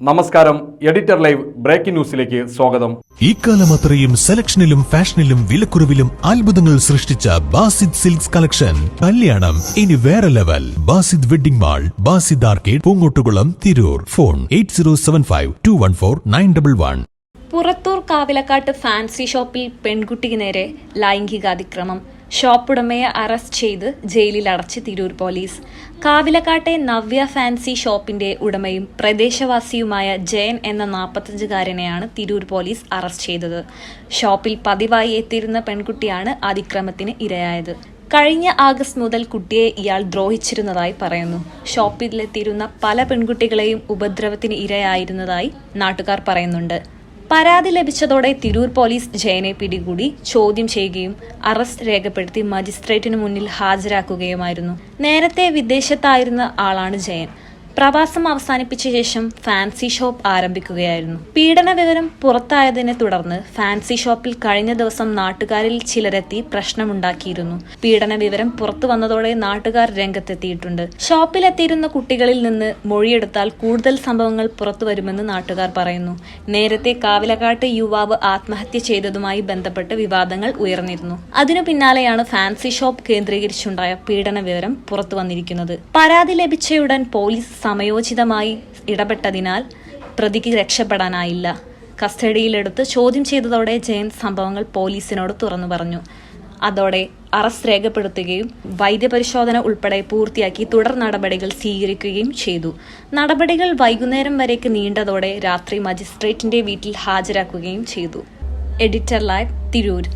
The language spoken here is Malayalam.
നമസ്കാരം എഡിറ്റർ ലൈവ് ബ്രേക്കിംഗ് ന്യൂസിലേക്ക് സ്വാഗതം. ഈ കാലം അത്രയും സെലക്ഷനിലും ഫാഷനിലും വിലക്കുറവിലും അത്ഭുതങ്ങൾ സൃഷ്ടിച്ച ബാസിദ് സിൽക്സ് കളക്ഷൻ. കല്യാണം ഇനി വേറെ level. Basid wedding mall Basid arcade Poongottukulam Tirur. Phone eight zero seven five two one four nine double one. Purathur Kavilakkad fancy ഷോപ്പിൽ പെൺകുട്ടിക്ക് നേരെ ലൈംഗികാതിക്രമം. ഷോപ്പുടമയെ അറസ്റ്റ് ചെയ്ത് ജയിലിൽ അടച്ച് തിരൂർ പോലീസ്. കാവിലക്കാട്ടെ നവ്യ ഫാൻസി ഷോപ്പിന്റെ ഉടമയും പ്രദേശവാസിയുമായ ജയൻ എന്ന നാൽപ്പത്തഞ്ചുകാരനെയാണ് തിരൂർ പോലീസ് അറസ്റ്റ് ചെയ്തത്. ഷോപ്പിൽ പതിവായി എത്തിയിരുന്ന പെൺകുട്ടിയാണ് അതിക്രമത്തിന് ഇരയായത്. കഴിഞ്ഞ ആഗസ്റ്റ് മുതൽ കുട്ടിയെ ഇയാൾ ദ്രോഹിച്ചിരുന്നതായി പറയുന്നു. ഷോപ്പിലെത്തിയിരുന്ന പല പെൺകുട്ടികളെയും ഉപദ്രവത്തിന് ഇരയായിരുന്നതായി നാട്ടുകാർ പറയുന്നുണ്ട്. പരാതി ലഭിച്ചതോടെ തിരൂർ പോലീസ് ജയനെ പിടികൂടി ചോദ്യം ചെയ്യുകയും അറസ്റ്റ് രേഖപ്പെടുത്തി മജിസ്ട്രേറ്റിനു മുന്നിൽ ഹാജരാക്കുകയുമായിരുന്നു. നേരത്തെ വിദേശത്തായിരുന്ന ആളാണ് ജയൻ. പ്രവാസം അവസാനിപ്പിച്ച ശേഷം ഫാൻസി ഷോപ്പ് ആരംഭിക്കുകയായിരുന്നു. പീഡന വിവരം പുറത്തായതിനെ തുടർന്ന് ഫാൻസി ഷോപ്പിൽ കഴിഞ്ഞ ദിവസം നാട്ടുകാരിൽ ചിലരെത്തി പ്രശ്നമുണ്ടാക്കിയിരുന്നു. പീഡന വിവരം പുറത്തു വന്നതോടെ നാട്ടുകാർ രംഗത്തെത്തിയിട്ടുണ്ട്. ഷോപ്പിലെത്തിയിരുന്ന കുട്ടികളിൽ നിന്ന് മൊഴിയെടുത്താൽ കൂടുതൽ സംഭവങ്ങൾ പുറത്തു വരുമെന്ന് നാട്ടുകാർ പറയുന്നു. നേരത്തെ കാവിലക്കാട്ട് യുവാവ് ആത്മഹത്യ ചെയ്തതുമായി ബന്ധപ്പെട്ട് വിവാദങ്ങൾ ഉയർന്നിരുന്നു. അതിനു പിന്നാലെയാണ് ഫാൻസി ഷോപ്പ് കേന്ദ്രീകരിച്ചുണ്ടായ പീഡന വിവരം പുറത്തു വന്നിരിക്കുന്നത്. പരാതി ലഭിച്ചയുടൻ പോലീസ് സമയോചിതമായി ഇടപെട്ടതിനാൽ പ്രതിക്ക് രക്ഷപ്പെടാനായില്ല. കസ്റ്റഡിയിലെടുത്ത് ചോദ്യം ചെയ്തതോടെ ജയൻ സംഭവങ്ങൾ പോലീസിനോട് തുറന്നു പറഞ്ഞു. അതോടെ അറസ്റ്റ് രേഖപ്പെടുത്തുകയും വൈദ്യപരിശോധന ഉൾപ്പെടെ പൂർത്തിയാക്കി തുടർ നടപടികൾ സ്വീകരിക്കുകയും ചെയ്തു. നടപടികൾ വൈകുന്നേരം വരേക്ക് നീണ്ടതോടെ രാത്രി മജിസ്ട്രേറ്റിന്റെ വീട്ടിൽ ഹാജരാക്കുകയും ചെയ്തു. Editor live Tirur.